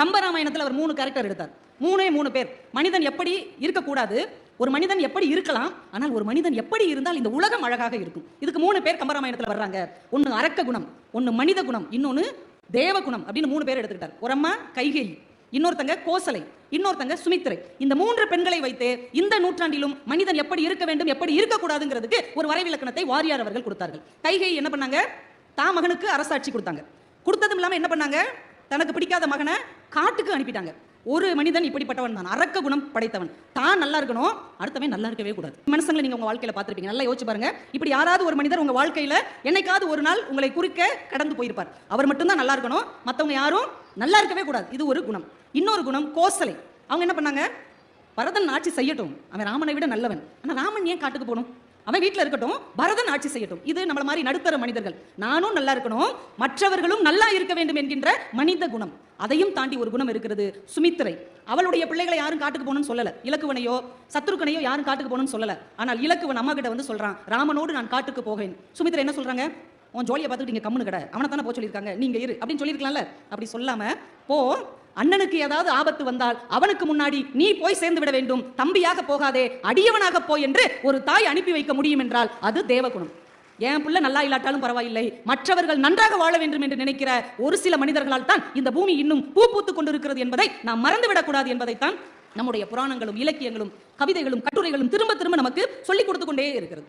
கம்பராமாயணத்தில் அவர் மூணு கேரக்டர் எடுத்தார். மூணே மூணு பேர். மனிதன் எப்படி இருக்கக்கூடாது? ஒரு மனிதன் எப்படி இருக்கலாம்? ஆனால் ஒரு மனிதன் எப்படி இருந்தால் இந்த உலகம் அழகாக இருக்கும். இதுக்கு மூணு பேர் கம்பராமாயணத்தில் வர்றாங்க. ஒன்று அரக்க குணம் ஒன்று மனித குணம் இன்னொன்று தேவ குணம் அப்படின்னு மூணு பேர் எடுத்துக்கிட்டார். ஒரு அம்மா கைகேயி. இன்னொருத்தங்க கோசலை. இன்னொருத்தங்க சுமித்திரை. இந்த மூன்று பெண்களை வைத்து இந்த நூற்றாண்டிலும் மனிதன் எப்படி இருக்க வேண்டும் எப்படி இருக்கக்கூடாதுங்கிறதுக்கு ஒரு வரைவிலக்கணத்தை வாரியார் அவர்கள் கொடுத்தார்கள். கைகை என்ன பண்ணாங்க? தா மகனுக்கு அரசாட்சி கொடுத்தாங்க. கொடுத்ததும் இல்லாமல் என்ன பண்ணாங்க? தனக்கு பிடிக்காத மகனை காட்டுக்கு அனுப்பிட்டாங்க. ஒரு மனிதன் இப்படிப்பட்டவன் தான். அரக்க குணம் படைத்தவன். தான் நல்லா இருக்கணும் அடுத்தவன் நல்லா இருக்கவே கூடாது. மனுஷங்களை நீங்க உங்க வாழ்க்கையில பார்த்துருப்பீங்க. நல்லா யோசிச்சு பாருங்க. இப்படி யாராவது ஒரு மனிதர் உங்க வாழ்க்கையில என்னைக்காவது ஒரு நாள் உங்களை குறுக்க கடந்து போயிருப்பார். அவர் மட்டும்தான் நல்லா இருக்கணும் மத்தவங்க யாரும் நல்லா இருக்கவே கூடாது. இது ஒரு குணம். இன்னொரு குணம் கோசலை. அவங்க என்ன பண்ணாங்க? பரதன் ஆட்சி செய்யட்டும். அவன் ராமனை விட நல்லவன். ஆனா ராமன் ஏன் காட்டுக்கு போகணும்? அவன் வீட்டில் இருக்கட்டும் பரதன் ஆட்சி செய்யட்டும். இது நம்மள மாதிரி நடுத்தர மனிதர்கள். நானும் நல்லா இருக்கணும் மற்றவர்களும் நல்லா இருக்க வேண்டும் என்கின்ற மனித குணம். அதையும் தாண்டி ஒரு குணம் இருக்கிறது சுமித்திரை. அவளுடைய பிள்ளைகளை யாரும் காட்டுக்கு போகணும்னு சொல்லல. இலக்குவனையோ சத்ருக்கனையோ யாரும் காட்டுக்கு போகணும்னு சொல்லல. ஆனால் இலக்குவன் அம்மா கிட்ட வந்து சொல்றான் ராமனோடு நான் காட்டுக்கு போகேன். சுமித்திரை என்ன சொல்றாங்க? உன் ஜோலியை பார்த்துட்டு இங்கே கம்முனு கடை. அவனை தானே போக சொல்லியிருக்காங்க. நீங்க இரு. அப்படின்னு சொல்லியிருக்கலாம்ல. அப்படி சொல்லாம போ அண்ணனுக்கு ஏதாவது ஆபத்து வந்தால் அவனுக்கு முன்னாடி நீ போய் சேர்ந்து விட வேண்டும். தம்பியாக போகாதே அடியவனாக போய் என்று ஒரு தாய் அனுப்பி வைக்க முடியும் என்றால் அது தேவகுணம். என் பிள்ளை நல்லா இல்லாட்டாலும் பரவாயில்லை. மற்றவர்கள் நன்றாக வாழ வேண்டும் என்று நினைக்கிற ஒரு சில மனிதர்களால் தான் இந்த பூமி இன்னும் பூ பூத்துக் கொண்டிருக்கிறது என்பதை நாம் மறந்துவிடக்கூடாது என்பதைத்தான் நம்முடைய புராணங்களும் இலக்கியங்களும் கவிதைகளும் கட்டுரைகளும் திரும்ப திரும்ப நமக்கு சொல்லிக் கொடுத்து கொண்டே இருக்கிறது.